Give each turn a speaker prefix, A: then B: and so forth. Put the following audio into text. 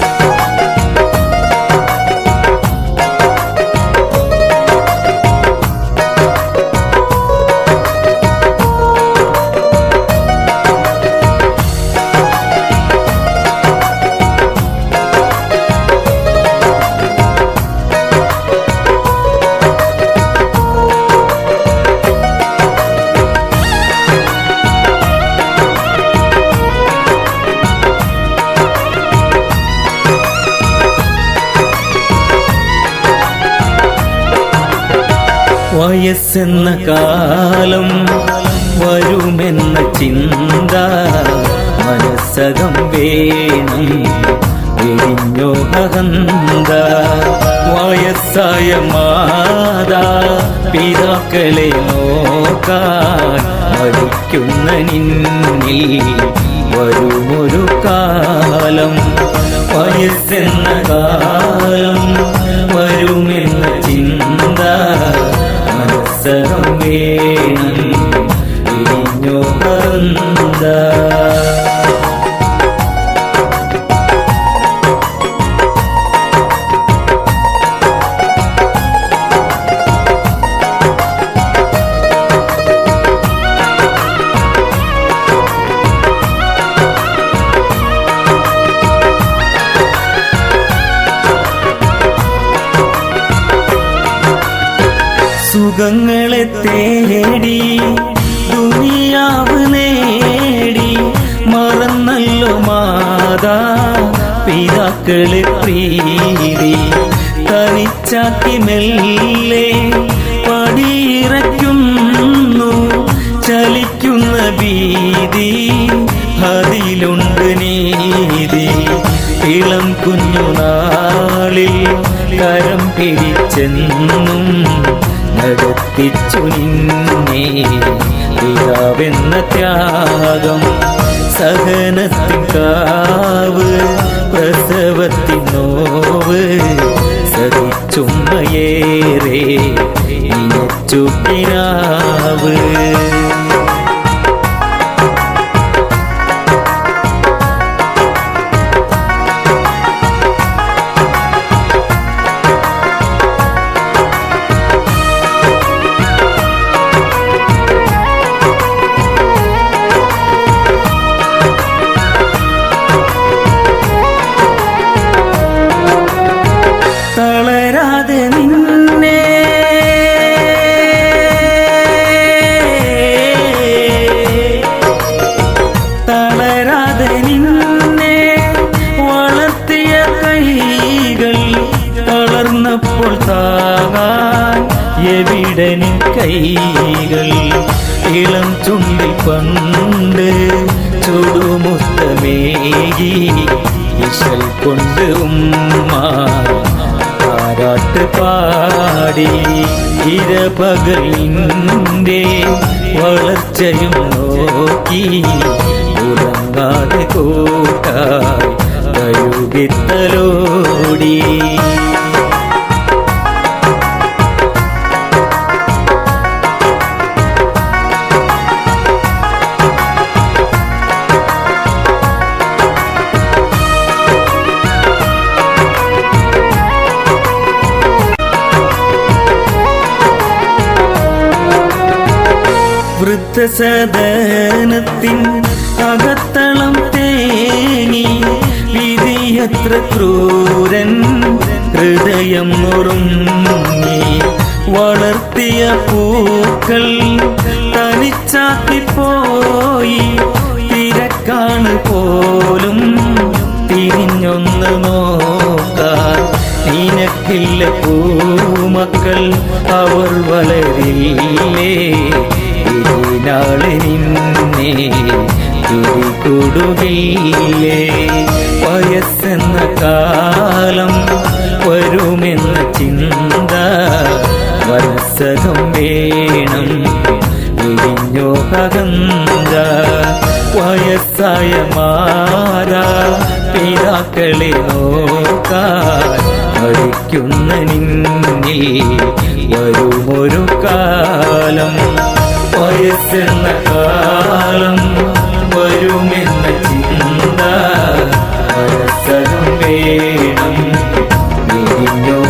A: Thank you. വയസ്സെന്ന കാലം വരുമെന്ന ചിന്ത മനസ്സകം വേണം വെടിഞ്ഞോ അഹന്ത വയസ്സായ മാതാ പിതാക്കളെ നോക്കാൻ മരിക്കുന്ന നിന്നിൽ വരുമൊരു കാലം lòng nhiều to đời സുഖങ്ങളെ തേടി ദുനിയാവ് നേടി. മറന്നല്ലോ മാതാ പിതാക്കളെ പ്രീതി. തനിച്ചാക്കി മെല്ലെ പടിയിറക്കുന്നു ചലിക്കുന്ന ഭീതി. അതിലുണ്ട് നീതി. ഇളം കുഞ്ഞുനാളിൽ കരം പിടിച്ചെന്നും നടത്തിച്ചു നിന്നെ. പിതാവെന്ന ത്യാഗം സഹനത്തിൻ കാവ് പ്രസവത്തിൻ നോവ് സഹിച്ചുമ്മയേറെ പിനാവ് എവിടെ കൈകൾ? ഇളം ചുണ്ടിൽ പണ്ട് ചുടുമുത്തമേകി ഇശൽ കൊണ്ട് ഉമ്മ പാരാട്ട് പാടി. ഇരപകലിന്റെ വളർച്ചയും നോക്കി ഉറങ്ങാതെ കൂട്ടായി കഴുകിത്തലോടി. വൃദ്ധസദനത്തിൻ അകത്തളം തേങ്ങി വിധിയത്ര ക്രൂരൻ ഹൃദയം നുറുങ്ങി വളർത്തിയ പൂക്കൾ തനിച്ചാത്തിപ്പോയി പോയി തിരക്കാണ് പോലും തിരിഞ്ഞൊന്ന് നോക്കാൻ. നിനക്കില്ല പൂമക്കൾ അവർ വളരില്ലേ? ഇതിനാളെ നിന്നെ തിരികൊടുകില്ലേ വയസ്സെന്ന കാലം വരുമെന്ന ചിന്ത മനസ്സകം വേണം വിരിഞ്ഞോ അകന്ത വയസ്സായ മാതാ പിതാക്കളെ നോക്കാൻ മരിക്കുന്ന നിന്നിൽ വരുമൊരു കാലം. വയസ്സെന്ന കാലം വരുമെന്ന ചിന്ത വേണം. പിരിഞ്ഞോ